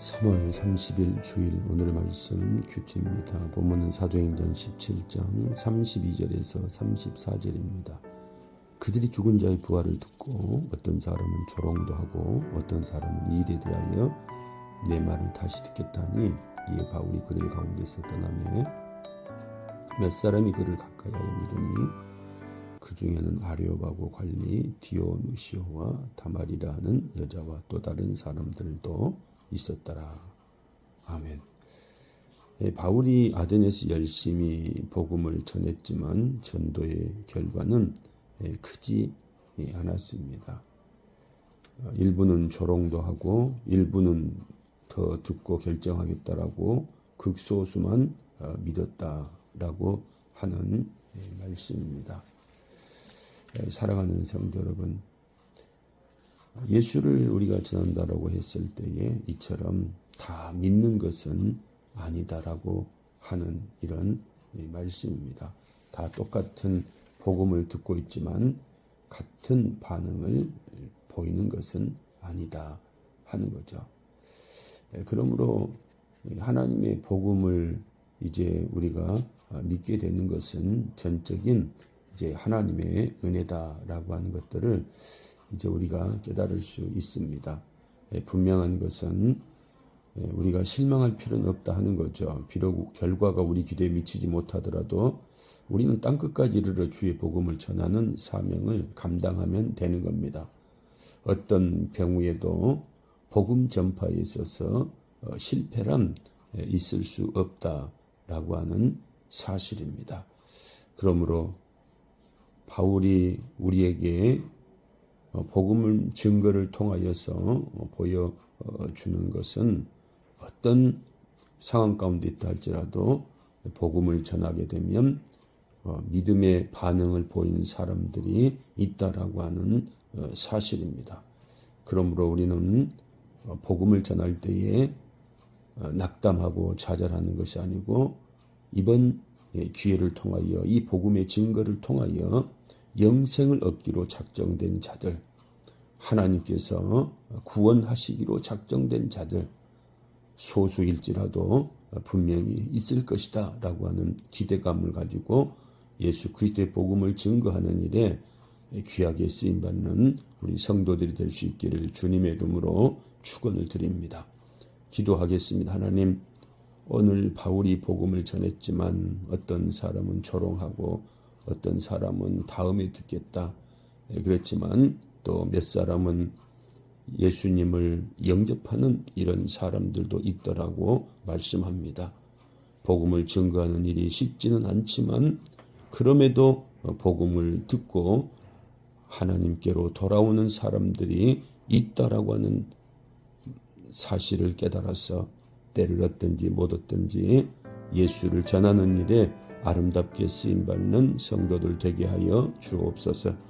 3월 30일 주일 오늘의 말씀 큐티입니다. 본문은 사도행전 17장 32절에서 34절입니다. 그들이 죽은 자의 부활을 듣고 어떤 사람은 조롱도 하고 어떤 사람은 이 일에 대하여 내 말을 다시 듣겠다니 이에 바울이 그들 가운데서 떠나며 몇 사람이 그를 가까이하여 믿으니 그 중에는 아레오바고 관리 디오누시오와 다말이라 하는 여자와 또 다른 사람들도 있었더라. 아멘. 예, 바울이 아데네스 열심히 복음을 전했지만 전도의 결과는 예, 크지 예, 않았습니다. 어, 일부는 조롱도 하고 일부는 더 듣고 결정하겠다라고 극소수만 어, 믿었다라고 하는 예, 말씀입니다. 예, 사랑하는 성도 여러분, 예수를 우리가 전한다라고 했을 때에 이처럼 다 믿는 것은 아니다라고 하는 이런 말씀입니다. 다 똑같은 복음을 듣고 있지만 같은 반응을 보이는 것은 아니다 하는 거죠. 그러므로 하나님의 복음을 이제 우리가 믿게 되는 것은 전적인 이제 하나님의 은혜다라고 하는 것들을 이제 우리가 깨달을 수 있습니다. 예, 분명한 것은 예, 우리가 실망할 필요는 없다 하는 거죠. 비록 결과가 우리 기대에 미치지 못하더라도 우리는 땅끝까지 이르러 주의 복음을 전하는 사명을 감당하면 되는 겁니다. 어떤 병우에도 복음 전파에 있어서 어, 실패란 예, 있을 수 없다라고 하는 사실입니다. 그러므로 바울이 우리에게 어, 복음을 증거를 통하여서 어, 보여주는 것은 어떤 상황 가운데 있다 할지라도 복음을 전하게 되면 어, 믿음의 반응을 보이는 사람들이 있다라고 하는 사실입니다. 그러므로 우리는 복음을 전할 때에 낙담하고 좌절하는 것이 아니고 이번 예, 기회를 통하여 이 복음의 증거를 통하여 영생을 얻기로 작정된 자들, 하나님께서 구원하시기로 작정된 자들, 소수일지라도 분명히 있을 것이다 라고 하는 기대감을 가지고 예수 그리스도의 복음을 증거하는 일에 귀하게 쓰임받는 우리 성도들이 될 수 있기를 주님의 이름으로 축원을 드립니다. 기도하겠습니다. 하나님, 오늘 바울이 복음을 전했지만 어떤 사람은 조롱하고 어떤 사람은 다음에 듣겠다. 예, 그랬지만 또 몇 사람은 예수님을 영접하는 이런 사람들도 있더라고 말씀합니다. 복음을 증거하는 일이 쉽지는 않지만 그럼에도 복음을 듣고 하나님께로 돌아오는 사람들이 있다라고 하는 사실을 깨달아서 때를 얻든지 못 얻든지 예수를 전하는 일에 아름답게 쓰임받는 성도들 되게 하여 주옵소서